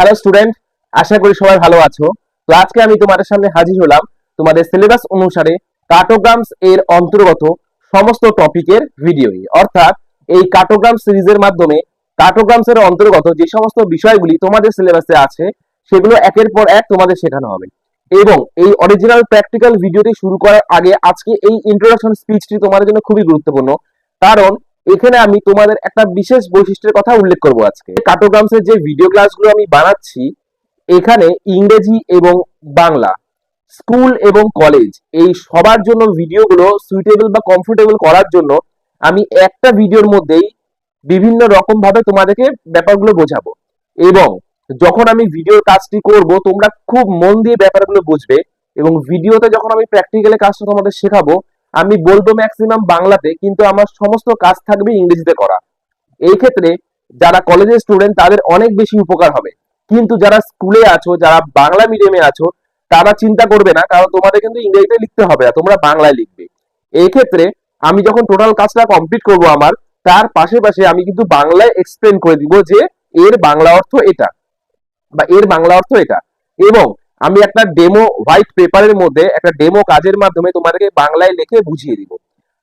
Hello student আশা করি সবাই ভালো আছো। তো আজকে আমি তোমাদের সামনে হাজির হলাম তোমাদের সিলেবাস অনুসারে কার্টোগ্রামস এর অন্তর্গত সমস্ত টপিকের ভিডিও অর্থাৎ এই কার্টোগ্রাম সিরিজের মাধ্যমে কার্টোগ্রামস এর অন্তর্গত যে সমস্ত বিষয়গুলি তোমাদের সিলেবাসে আছে, সেগুলো একের পর এক তোমাদের শেখানো হবে। এবং এই অরিজিনাল প্র্যাকটিক্যাল ভিডিওটি শুরু করার আগে আজকে এই ইন্ট্রোডাকশন স্পিচটি তোমাদের জন্য খুবই গুরুত্বপূর্ণ। কারণ এখানে আমি তোমাদের একটা বিশেষ বৈশিষ্ট্যের কথা উল্লেখ করব আজকে। কার্টোগ্রামস এর যে ভিডিও ক্লাসগুলো আমি বানাচ্ছি, এখানে ইংরেজি এবং বাংলা, স্কুল এবং কলেজ এই সবার জন্য ভিডিওগুলো সুইটেবল বা কমফোর্টেবল করার জন্য আমি একটা ভিডিওর মধ্যেই বিভিন্ন রকম ভাবে তোমাদেরকে ব্যাপারগুলো বোঝাবো। এবং যখন আমি ভিডিওর কাজটি করব, তোমরা খুব মন দিয়ে ব্যাপারগুলো বুঝবে এবং ভিডিওতে যখন আমি প্র্যাকটিক্যালি কাজটা তোমাদের শেখাবো আমি বলব ম্যাক্সিমাম বাংলাতে, কিন্তু আমার সমস্ত কাজ থাকবে ইংরেজিতে করা। এই ক্ষেত্রে যারা কলেজের স্টুডেন্ট তাদের অনেক বেশি উপকার হবে। কিন্তু যারা স্কুলে আছো, যারা বাংলা মিডিয়ামে আছো, তারা চিন্তা করবে না, কারণ তোমাদের কিন্তু ইংরেজিতে লিখতে হবে না তোমরা বাংলায় লিখবে। এই ক্ষেত্রে আমি যখন টোটাল কাজটা কমপ্লিট করব আমার, তার পাশে পাশে আমি কিন্তু বাংলায় এক্সপ্লেন করে দিব যে এর বাংলা অর্থ এটা বা এর বাংলা অর্থ এটা। এবং আমি একটা ডেমো হোয়াইট পেপারের মধ্যে একটা ডেমো কাজের মাধ্যমে তোমাদেরকে বাংলায় লিখে বুঝিয়ে দিব।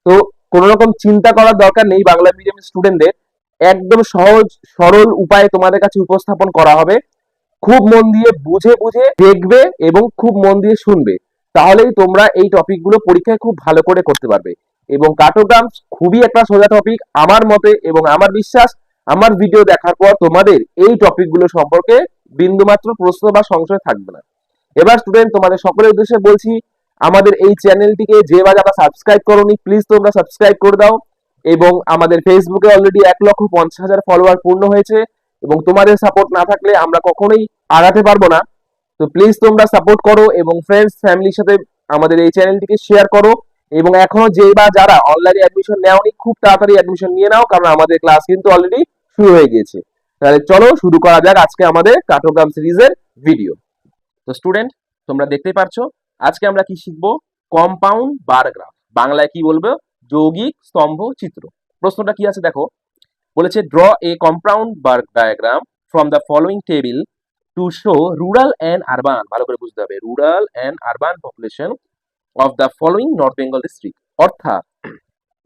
তো কোন রকম চিন্তা করার দরকার নেই বাংলা মিডিয়াম স্টুডেন্টদের একদম সহজ, সরল উপায়ে তোমাদের কাছে উপস্থাপন করা হবে। খুব মন দিয়ে বুঝে বুঝে দেখবে এবং খুব মন দিয়ে শুনবে। তাহলেই তোমরা এই টপিকগুলো পরীক্ষায় খুব ভালো করে করতে পারবে। এবং কার্টোগ্রাম খুবই একটা সোজা টপিক আমার মতে এবং আমার বিশ্বাস, আমার ভিডিও দেখার পর তোমাদের এই টপিকগুলো সম্পর্কে বিন্দুমাত্র প্রশ্ন বা সংশয় থাকবে না। এবার স্টুডেন্ট তোমাদের সকলের উদ্দেশ্যে বলছি, আমাদের এই চ্যানেলটিকে যে বা যারা সাবস্ক্রাইব করোনি প্লিজ তোমরা সাবস্ক্রাইব করে দাও এবং আমাদের ফেসবুকে অলরেডি এক লক্ষ পঞ্চাশ হাজার ফলোয়ার পূর্ণ হয়েছে এবং তোমাদের সাপোর্ট না থাকলে আমরা কখনোই আগাতে পারব না। তো প্লিজ তোমরা সাপোর্ট করো এবং ফ্রেন্ডস ফ্যামিলির সাথে আমাদের এই চ্যানেলটিকে শেয়ার করো এবং এখনও যে বা যারা অনলাইনে অ্যাডমিশন নেওনি, খুব তাড়াতাড়ি অ্যাডমিশন নিয়ে নাও কারণ আমাদের ক্লাস কিন্তু অলরেডি শুরু হয়ে গিয়েছে। তাহলে চলো শুরু করা যাক আজকে আমাদের কাটোগ্রাম সিরিজের ভিডিও তো স্টুডেন্ট তোমরা দেখতে পারছ, আজকে আমরা কি শিখব? কম্পাউন্ড বার গ্রাফ বাংলায় কি বলব? যৌগিক স্তম্ভ চিত্র। প্রশ্নটা কি আছে দেখো? বলেছে draw a compound bar diagram from the following table to show rural and urban ভালো করে বুঝতে হবে। Rural and urban population of the following north Bengal district অর্থাৎ,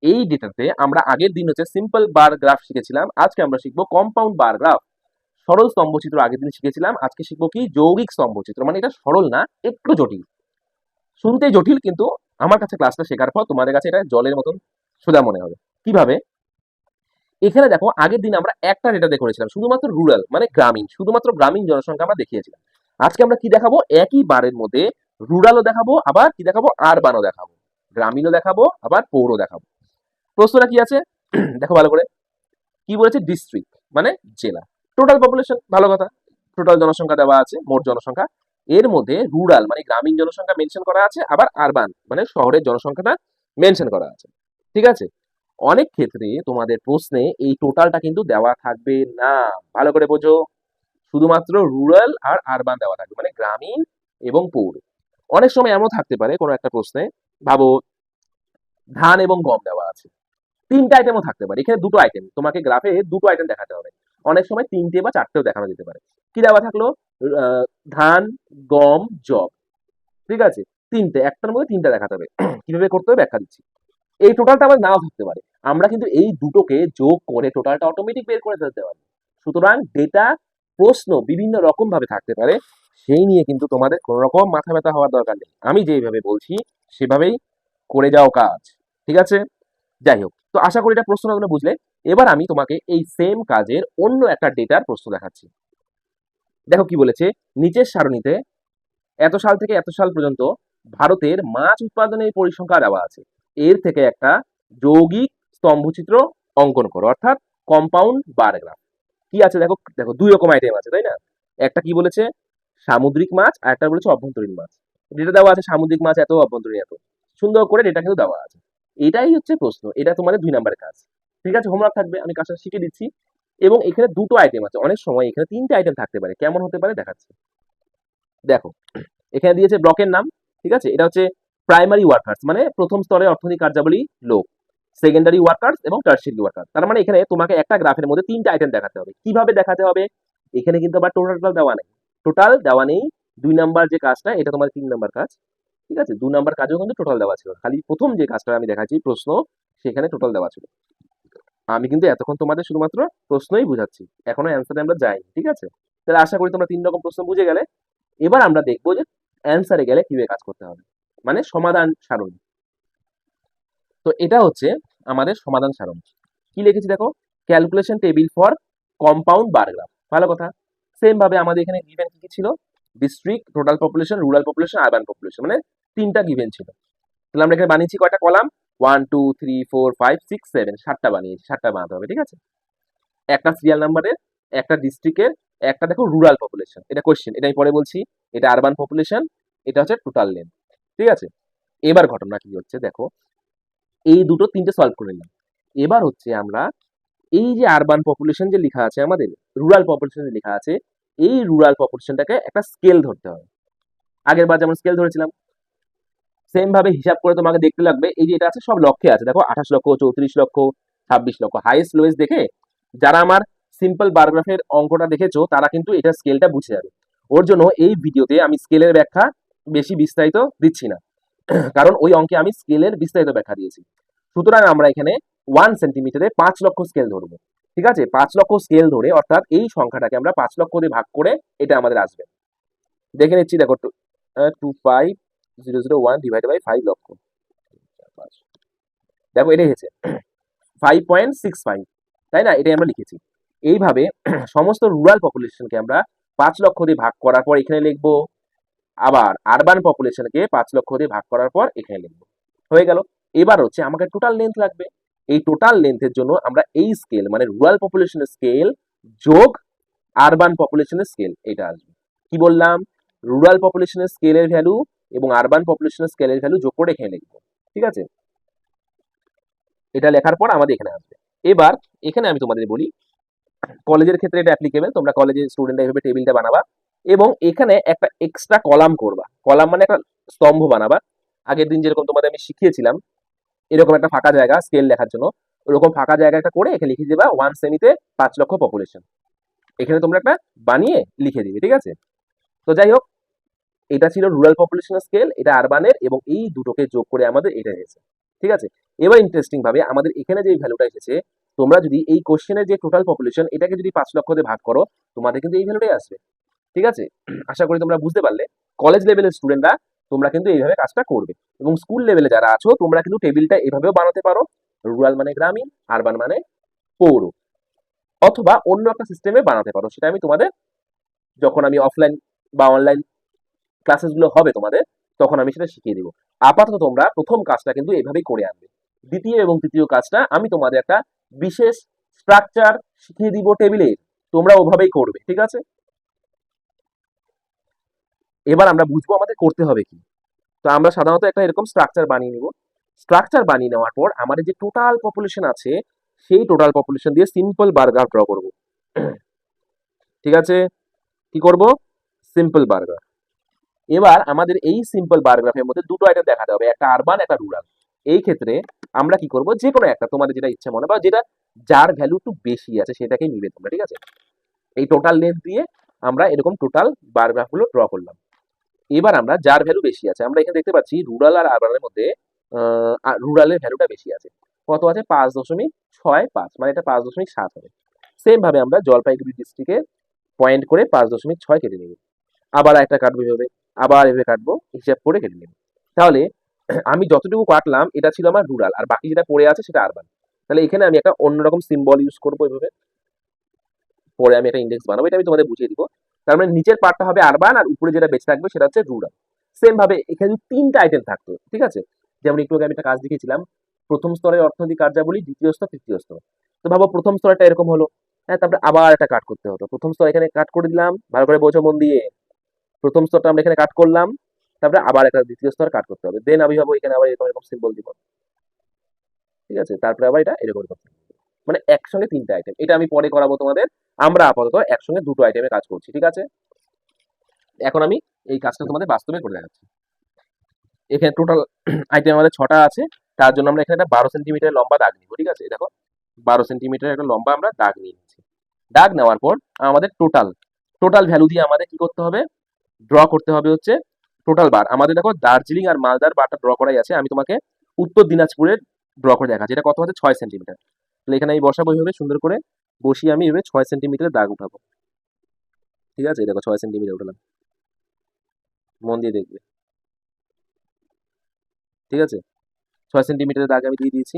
এই ডেটাতে আমরা আগের দিন হচ্ছে সিম্পল বার গ্রাফ শিখেছিলাম। আজকে আমরা শিখব কম্পাউন্ড বার গ্রাফ সরল স্তম্ভচিত্র আগের দিন শিখেছিলাম, আজকে শিখব কি? যৌগিক স্তম্ভচিত্র মানে এটা সরল না, একটু জটিল। শুনতে জটিল কিন্তু আমার কাছে ক্লাসটা শেখার পর তোমাদের কাছে এটা জলের মতন সোজা মনে হবে। কীভাবে? এখানে দেখো, আগের দিন আমরা একটা ডেটা দিয়ে করেছিলাম, শুধুমাত্র রুরাল মানে গ্রামীণ, শুধুমাত্র গ্রামীণ জনসংখ্যা আমরা দেখিয়েছিলাম। আজকে আমরা কি দেখাবো? একই বারের মধ্যে রুরালও দেখাবো, আবার কি দেখাবো? আরবানও দেখাবো। গ্রামীণও দেখাবো, আবার পৌরও দেখাবো। প্রশ্নটা কি আছে? দেখো ভালো করে। কি বলেছে? ডিস্ট্রিক্ট মানে জেলা। টোটাল পপুলেশন ভালো কথা। টোটাল জনসংখ্যা দেওয়া আছে, মোট জনসংখ্যা। এর মধ্যে রুরাল মানে গ্রামীণ জনসংখ্যা মেনশন করা আছে, আবার আরবান মানে শহরের জনসংখ্যাটা মেনশন করা আছে। ঠিক আছে? অনেক ক্ষেত্রে তোমাদের প্রশ্নে এই টোটালটা কিন্তু দেওয়া থাকবে না। ভালো করে বোঝো। শুধুমাত্র রুরাল আর আরবান দেওয়া থাকবে মানে গ্রামীণ এবং পৌর অনেক সময় এমন থাকতে পারে, কোনো একটা প্রশ্নে। ভাবো, ধান এবং গম দেওয়া আছে। তিনটা আইটেমও থাকতে পারে। এখানে দুটো আইটেম তোমাকে গ্রাফে দুটো আইটেম দেখাতে হবে। অনেক সময় তিনটে বা চারটেও দেখানো যেতে পারে। কি দেওয়া থাকল? ধান, গম জব ঠিক আছে? তিনটে, একটার মধ্যে তিনটা দেখাতে হবে। কীভাবে করতে হবে? ব্যাখ্যা দিচ্ছি। এই টোটালটা আমাদের নাও থাকতে পারে। আমরা কিন্তু এই দুটোকে যোগ করে টোটালটা অটোমেটিক বের করে ফেলতে পারি। সুতরাং ডেটা প্রশ্ন বিভিন্ন রকম ভাবে থাকতে পারে। সেই নিয়ে কিন্তু তোমাদের কোনো রকম মাথা ব্যথা হওয়ার দরকার নেই। আমি যেভাবে বলছি, সেভাবেই করে যাও কাজ। ঠিক আছে? যাই হোক। তো আশা করি এটা প্রশ্নগুলো বুঝলে। এবার আমি তোমাকে এই সেম কাজের অন্য একটা ডেটার প্রশ্ন দেখাচ্ছি। দেখো কি বলেছে, নিচের সারণীতে এত সাল থেকে এত সাল পর্যন্ত ভারতের মাছ উৎপাদনের পরিসংখ্যা দেওয়া আছে। এর থেকে একটা যৌগিক স্তম্ভচিত্র অঙ্কন করো, অর্থাৎ কম্পাউন্ড বার গ্রাফ কি আছে দেখো দেখো দুই রকম আইটেম আছে, তাই না? একটা কি বলেছে, সামুদ্রিক মাছ, আর একটা বলেছে অভ্যন্তরীণ মাছ। যেটা দেওয়া আছে, সামুদ্রিক মাছ এত, অভ্যন্তরীণ এত। সুন্দর করে ডেটা কিন্তু দেওয়া আছে। এটাই হচ্ছে প্রশ্ন, এটা তোমাদের দুই নাম্বারের কাজ। ঠিক আছে? হোমওয়ার্ক থাকবে, আমি কাজটা শিখে দিচ্ছি। এবং এখানে দুটো আইটেম আছে। অনেক সময় এখানে তিনটে আইটেম থাকতে পারে। কেমন হতে পারে দেখাচ্ছি। দেখো, এখানে দিয়েছে ব্লকের নাম, ঠিক আছে? এটা হচ্ছে প্রাইমারি ওয়ার্কার্স মানে প্রথম স্তরে অর্থনৈতিক কার্যাবলী লোক। সেকেন্ডারি ওয়ার্কার্স এবং টার্সিয়ারি ওয়ার্কার তার মানে এখানে তোমাকে একটা গ্রাফের মধ্যে তিনটা আইটেম দেখাতে হবে। কীভাবে দেখাতে হবে? এখানে কিন্তু আবার টোটাল দেওয়া নেই। টোটাল দেওয়া নেই। দুই নাম্বার যে কাজটা, এটা তোমার তিন নাম্বার কাজ। ঠিক আছে? দু নাম্বার কাজেও কিন্তু টোটাল দেওয়া ছিল। খালি প্রথম যে কাজটা আমি দেখাচ্ছি, প্রশ্ন, সেখানে টোটাল দেওয়া ছিল। আমি কিন্তু এতক্ষণ তোমাদের শুধুমাত্র প্রশ্নই বুঝাচ্ছি। এখনও অ্যান্সারে আমরা যাইনি, ঠিক আছে? তাহলে আশা করি তোমরা তিন রকম প্রশ্ন বুঝে গেলে। এবার আমরা দেখব যে অ্যান্সারে গেলে কীভাবে কাজ করতে হবে। মানে সমাধান সারণী। তো এটা হচ্ছে আমাদের সমাধান সারণী। কি লিখেছি দেখো? Calculation table for compound bar graph ভালো কথা। সেম ভাবে আমাদের এখানে গিভেন কি কি ছিল? District total population rural population urban population মানে তিনটা গিভেন ছিল। তাহলে আমরা এখানে বানিয়েছি কয়টা column? One two three four five six seven সাতটা বানিয়েছি সাতটা বানাতে হবে, ঠিক আছে? একটা সিরিয়াল নাম্বারের একটা ডিস্ট্রিক্টের একটা দেখো রুরাল পপুলেশন এটা কোশ্চেন এটা আমি পরে বলছি, এটা আরবান পপুলেশন এটা হচ্ছে টোটাল লেন ঠিক আছে? এবার ঘটনা কি হচ্ছে দেখো, এই দুটো তিনটে সলভ করে নিলাম, এবার হচ্ছে আমরা এই যে আরবান পপুলেশন যে লেখা আছে আমাদের রুরাল পপুলেশন যে লেখা আছে, এই রুরাল পপুলেশনটাকে একটা স্কেল ধরতে হবে, আগের বার যেমন স্কেল ধরেছিলাম সেম ভাবে হিসাব করে তোমাকে দেখতে লাগবে। এই যে এটা আছে, সব লক্ষ্যে আছে। দেখো, আঠাশ লক্ষ, চৌত্রিশ লক্ষ, ছাব্বিশ লক্ষ। হাইয়েস্ট লোয়েস্ট দেখে যারা আমার সিম্পল বারগ্রাফের অঙ্কটা দেখেছ, তারা কিন্তু এটা স্কেলটা বুঝে যাবে। ওর জন্য এই ভিডিওতে আমি স্কেলের ব্যাখ্যা বেশি বিস্তারিত দিচ্ছি না। কারণ ওই অঙ্কে আমি স্কেলের বিস্তারিত ব্যাখ্যা দিয়েছি। সুতরাং আমরা এখানে ওয়ান সেন্টিমিটারে পাঁচ লক্ষ স্কেল ধরবো। ঠিক আছে? পাঁচ লক্ষ স্কেল ধরে অর্থাৎ এই সংখ্যাটাকে আমরা পাঁচ লক্ষ দিয়ে ভাগ করে এটা আমাদের আসবে। দেখে নিচ্ছি, দেখো two five zero zero one divide by five lakh দেখো এটা এসেছে ফাইভ পয়েন্ট সিক্স ফাইভ তাই না? এটাই আমরা লিখেছি। এইভাবে সমস্ত রুরাল পপুলেশনকে আমরা পাঁচ লক্ষ দিয়ে ভাগ করার পর এখানে লিখব। আবার আরবান পপুলেশনকে পাঁচ লক্ষ দিয়ে ভাগ করার পর এখানে লিখব। হয়ে গেল। এবার হচ্ছে আমাকে টোটাল লেন্থ লাগবে। এই টোটাল লেন্থের জন্য আমরা এই স্কেল মানে রুরাল পপুলেশনের স্কেল যোগ আরবান পপুলেশনের স্কেল এটা আসবে। কি বললাম? রুরাল পপুলেশনের স্কেলের ভ্যালু এবং আরবান পপুলেশনের স্কেলের ভ্যালু যোগ করে এখানে লিখব ঠিক আছে? এটা লেখার পর আমাদের এখানে আসবে। এবার এখানে আমি তোমাদের বলি, কলেজের ক্ষেত্রে এটা অ্যাপ্লিকেবল তোমরা কলেজের স্টুডেন্টরা এভাবে টেবিলটা বানাবা এবং এখানে একটা এক্সট্রা কলাম করবা। কলাম মানে একটা স্তম্ভ বানাবা। আগের দিন যেরকম তোমাদের আমি শিখিয়েছিলাম, এরকম একটা ফাঁকা জায়গা স্কেল লেখার জন্য। ওরকম ফাঁকা জায়গা একটা করে এখানে লিখে দেবা ওয়ান সেমিতে পাঁচ লক্ষ পপুলেশন এখানে তোমরা একটা বানিয়ে লিখে দিবে, ঠিক আছে? তো যাই হোক এটা ছিল রুরাল পপুলেশন স্কেল এটা আরবানের এবং এই দুটোকে যোগ করে আমাদের এটা এসেছে ঠিক আছে? এবার ইন্টারেস্টিং ভাবে আমাদের এখানে যে ভ্যালুটা এসেছে, তোমরা যদি এই কোশ্চেনের যে টোটাল পপুলেশন এটাকে যদি পাঁচ লক্ষ দিয়ে ভাগ করো, তোমাদের কিন্তু এই ভ্যালুটাই আসবে। ঠিক আছে? আশা করি তোমরা বুঝতে পারলে। কলেজ লেভেলের স্টুডেন্টরা তোমরা কিন্তু এইভাবে কাজটা করবে। এবং স্কুল লেভেলে যারা আছো, তোমরা কিন্তু টেবিলটা এভাবেও বানাতে পারো। রুরাল মানে গ্রামীণ আরবান মানে পৌর। অথবা অন্য একটা সিস্টেমে বানাতে পারো। সেটা আমি তোমাদের, যখন আমি অফলাইন বা অনলাইন ক্লাসেসগুলো হবে তোমাদের, তখন আমি সেটা শিখিয়ে দিব। আপাতত তোমরা প্রথম কাজটা কিন্তু এভাবেই করে আনবে। দ্বিতীয় এবং তৃতীয় কাজটা আমি তোমাদের একটা বিশেষ স্ট্রাকচার শিখিয়ে দিব টেবিলে তোমরা ওভাবেই করবে, ঠিক আছে? এবার আমরা বুঝব আমাদের করতে হবে কি। তো আমরা সাধারণত একটা এরকম স্ট্রাকচার বানিয়ে নিব। স্ট্রাকচার বানিয়ে নেওয়ার পর আমাদের যে টোটাল পপুলেশন আছে, সেই টোটাল পপুলেশন দিয়ে সিম্পল বার্গার ড্র করব। ঠিক আছে? কি করব? সিম্পল বার্গার এবার আমাদের এই সিম্পল বারগ্রাফের মধ্যে দুটো আইটেম দেখাতে হবে, একটা আরবান একটা রুরাল এই ক্ষেত্রে আমরা কি করব? যে কোনো একটা, তোমাদের যেটা ইচ্ছা মনে বা যেটা যার ভ্যালু একটু বেশি আছে, সেটাকেই নিবে তোমরা, ঠিক আছে? এই টোটাল লেন্থ দিয়ে আমরা এরকম টোটাল বারগ্রাফগুলো ড্র করলাম। এবার আমরা যার ভ্যালু বেশি আছে, আমরা এখানে দেখতে পাচ্ছি রুরাল আর আরবানের মধ্যে রুরালের ভ্যালুটা বেশি আছে। কত আছে? পাঁচ দশমিক ছয় পাঁচ মানে এটা পাঁচ দশমিক সাত হবে। সেম ভাবে আমরা জলপাইগুড়ি ডিস্ট্রিক্টে পয়েন্ট করে পাঁচ দশমিক ছয় কেটে নেব। আবার একটা কাটবো এভাবে। আবার এভাবে কাটবো, হিসাব করে কেটে নেব। তাহলে আমি যতটুকু কাটলাম, এটা ছিল আমার রুরাল আর বাকি যেটা পড়ে আছে সেটা আরবান তাহলে এখানে আমি একটা অন্যরকম সিম্বল ইউজ করব এভাবে। পরে আমি একটা ইন্ডেক্স বানাবো, এটা আমি তোমাদের বুঝিয়ে দিব। তার মানে নিচের পার্টটা হবে আরবান আর উপরে যেটা বেঁচে থাকবে সেটা হচ্ছে রুরাল সেম ভাবে এখানে তিনটা আইটেম থাকতো, ঠিক আছে? যেমন একটু আগে আমি একটা কাজ দেখিয়েছিলাম, প্রথম স্তরের অর্থনৈতিক কার্যাবলী দ্বিতীয় স্তর, তৃতীয় স্তর। তো ভাবো প্রথম স্তরটা এরকম হলো হ্যাঁ তারপরে আবার একটা কাট করতে হতো। প্রথম স্তর এখানে কাট করে দিলাম, ভালো করে বোঝো মন দিয়ে। প্রথম স্তরটা আমরা এখানে কাট করলাম, তারপরে আবার একটা দ্বিতীয় স্তর কাট করতে হবে। দেন আমি ভাবো এখানে আবার এরকম এরকম সিম্বল দিব। ঠিক আছে? তারপরে আবার এটা এরকম এরকম মানে একসঙ্গে তিনটা আইটেম এটা আমি পরে করাবো তোমাদের। আমরা আপাতত একসঙ্গে দুটো আইটেমে কাজ করছি, ঠিক আছে? এখন আমি এই কাজটা তোমাদের বাস্তবে করে দেখাচ্ছি। এখানে টোটাল আইটেম আমাদের ছটা আছে। তার জন্য আমরা এখানে একটা বারো সেন্টিমিটার লম্বা দাগ নিব, ঠিক আছে? দেখো, বারো সেন্টিমিটার একটা লম্বা আমরা দাগ নিয়ে নিচ্ছি দাগ নেওয়ার পর আমাদের টোটাল টোটাল ভ্যালু দিয়ে আমাদের কি করতে হবে? ড্র করতে হবে হচ্ছে টোটাল বার আমাদের দেখো দার্জিলিং আর মালদার বারটা ড্র করাই আছে। আমি তোমাকে উত্তর দিনাজপুরের ড্র করে দেখাচ্ছি। এটা কত হচ্ছে? ছয় সেন্টিমিটার তাহলে এখানে আমি বসাবো এইভাবে, সুন্দর করে বসিয়ে আমি এভাবে ছয় সেন্টিমিটারের দাগ উঠাবো। ঠিক আছে? দেখো ছয় সেন্টিমিটার উঠালাম। মন দিয়ে দেখবে। ঠিক আছে? ছয় সেন্টিমিটারের দাগ আমি দিয়ে দিয়েছি।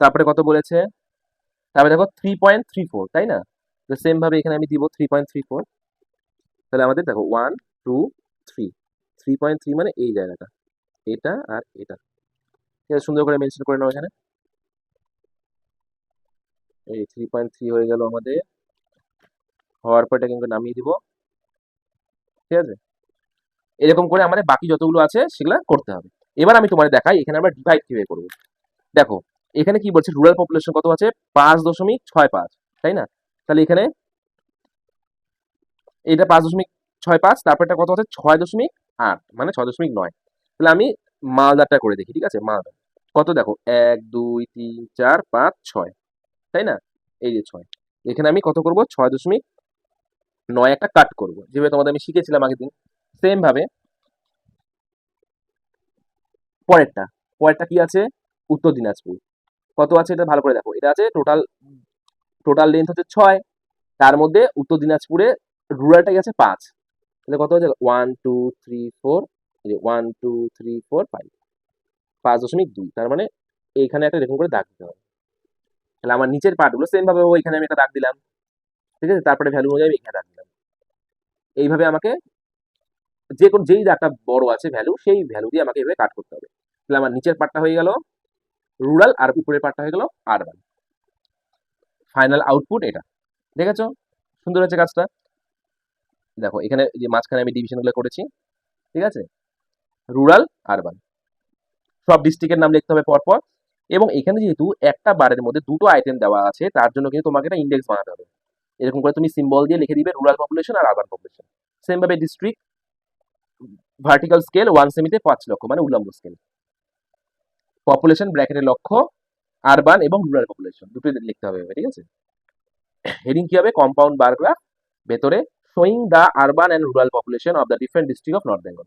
তারপরে কত বলেছে? তারপরে দেখো থ্রি পয়েন্ট থ্রি ফোর তাই না? তো সেম ভাবে এখানে আমি দিব থ্রি পয়েন্ট থ্রি ফোর তাহলে আমাদের দেখো one two three three point three মানে এই জায়গাটা। এটা আর এটা। ঠিক আছে, সুন্দর করে মেনশন করে নাও এখানে। এই থ্রি পয়েন্ট থ্রি হয়ে গেল আমাদের। হওয়ার পর এটা কিন্তু নামিয়ে দিব। ঠিক আছে? এরকম করে আমাদের বাকি যতগুলো আছে, সেগুলো করতে হবে। এবার আমি তোমাদের দেখাই, এখানে আমরা ডিভাইড কীভাবে করব। দেখো, এখানে কি বলছে রুরাল পপুলেশন কত আছে? পাঁচ দশমিক ছয় পাঁচ, তাই না? তাহলে এখানে এটা পাঁচ দশমিক ছয় পাঁচ, তারপরটা কত আছে? ছয় দশমিক আট মানে ছয় দশমিক নয়। তাহলে আমি মালদারটা করে দেখি, ঠিক আছে? মালদা। কত দেখো? এক, দুই, তিন, চার, পাঁচ, ছয়। তাই না? এই যে ছয়। এখানে আমি কত করব? ছয় দশমিক নয় একটা কাট করব। যেভাবে তোমাদের আমি শিখেছিলাম আগের দিন সেম ভাবে পরেরটা। পরেরটা কি আছে? উত্তর দিনাজপুর। কত আছে? এটা ভালো করে দেখো। এটা আছে টোটাল টোটাল লেন্থ হচ্ছে ছয়। তার মধ্যে উত্তর দিনাজপুরে রুরালটাই গেছে পাঁচ। তাহলে কত হচ্ছে one two three four one two three four five পাঁচ দশমিক দুই। তার মানে এইখানে একটা এরকম করে দাগ দিতে হবে। তাহলে আমার নিচের পার্টগুলো সেম ভাবে এখানে আমি একটা দাগ দিলাম। ঠিক আছে? তারপরে ভ্যালু অনুযায়ী আমি এখানে দাগ দিলাম। এইভাবে আমাকে যে কোন, যেই দাগটা বড় আছে ভ্যালু সেই ভ্যালু দিয়ে আমাকে এভাবে কাট করতে হবে। তাহলে আমার নিচের পার্টটা হয়ে গেল রুরাল আর উপরের পার্টটা হয়ে গেল আরবান ফাইনাল আউটপুট এটা। দেখেছ? সুন্দর হচ্ছে কাজটা। দেখো, এখানে যে মাঝখানে আমি ডিভিশনগুলো করেছি, ঠিক আছে? রুরাল আরবান সব ডিস্ট্রিক্টের নাম লিখতে হবে পরপর। এবং এখানে যেহেতু একটা বারের মধ্যে দুটো আইটেম দেওয়া আছে, তার জন্য কিন্তু তোমাকে একটা ইন্ডেক্স বানাতে হবে। এরকম করে তুমি সিম্বল দিয়ে লিখে দিবে রুরাল পপুলেশন আর আরবান পপুলেশন সেম ভাবে ডিস্ট্রিক্ট ভার্টিক্যাল স্কেল ওয়ান সেমিতে পাঁচ লক্ষ মানে উল্লম্ব স্কেল পপুলেশন ব্র্যাকেটের লক্ষ্য আরবান এবং রুরাল পপুলেশন দুটোই লিখতে হবে ঠিক আছে? হেডিং কি হবে? কম্পাউন্ড বার গ্রাফ ভেতরে showing the urban and rural population of the different district of north Bengal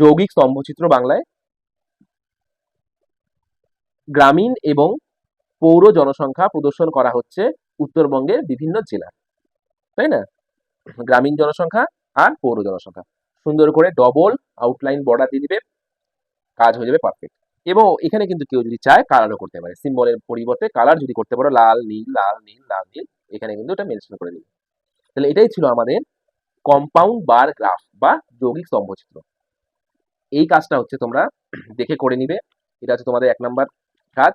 যৌগিক স্তম্ভচিত্র বাংলায় গ্রামীণ এবং পৌর জনসংখ্যা প্রদর্শন করা হচ্ছে উত্তরবঙ্গের বিভিন্ন জেলা তাই না? গ্রামীণ জনসংখ্যা আর পৌর জনসংখ্যা। সুন্দর করে ডবল আউটলাইন বর্ডার দিয়ে দিবে, কাজ হয়ে যাবে পারফেক্ট এবং এখানে কিন্তু কেউ যদি চায় কালারও করতে পারে। সিম্বলের পরিবর্তে কালার যদি করতে পারো, লাল, নীল লাল নীল লাল, নীল, এখানে কিন্তু এটা মেনশন করে দিবে। তাহলে এটাই ছিল আমাদের কম্পাউন্ড বার গ্রাফ বা যৌগিক স্তম্ভচিত্র। এই কাজটা হচ্ছে তোমরা দেখে করে নিবে। এটা হচ্ছে তোমাদের এক নাম্বার কাজ,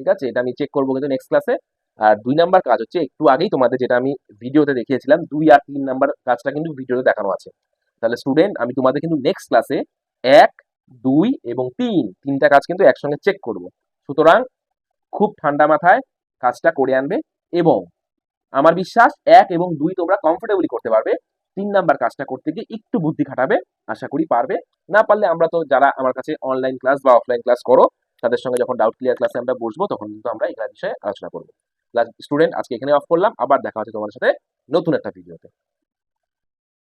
ঠিক আছে? এটা আমি চেক করব কিন্তু নেক্সট ক্লাসে আর দুই নাম্বার কাজ হচ্ছে, একটু আগেই তোমাদের যেটা আমি ভিডিওতে দেখিয়েছিলাম, দুই আর তিন নাম্বার কাজটা কিন্তু ভিডিওতে দেখানো আছে। তাহলে স্টুডেন্ট আমি তোমাদের কিন্তু নেক্সট ক্লাসে এক, দুই এবং তিন, তিনটা কাজ কিন্তু একসঙ্গে চেক করব। সুতরাং খুব ঠান্ডা মাথায় কাজটা করে আনবে এবং আমার বিশ্বাস এক এবং দুই তোমরা কমফোর্টেবলি করতে পারবে। তিন নাম্বার কাজটা করতে গিয়ে একটু বুদ্ধি খাটাবে, আশা করি পারবে। না পারলে আমরা তো যারা আমার কাছে অনলাইন ক্লাস বা অফলাইন ক্লাস করো, তাদের সঙ্গে যখন ডাউট ক্লিয়ার ক্লাসে আমরা বসবো, তখন কিন্তু আমরা এগুলা বিষয়ে আলোচনা করব। স্টুডেন্ট আজকে এখানে অফ করলাম, আবার দেখা হচ্ছে তোমার সাথে নতুন একটা ভিডিওতে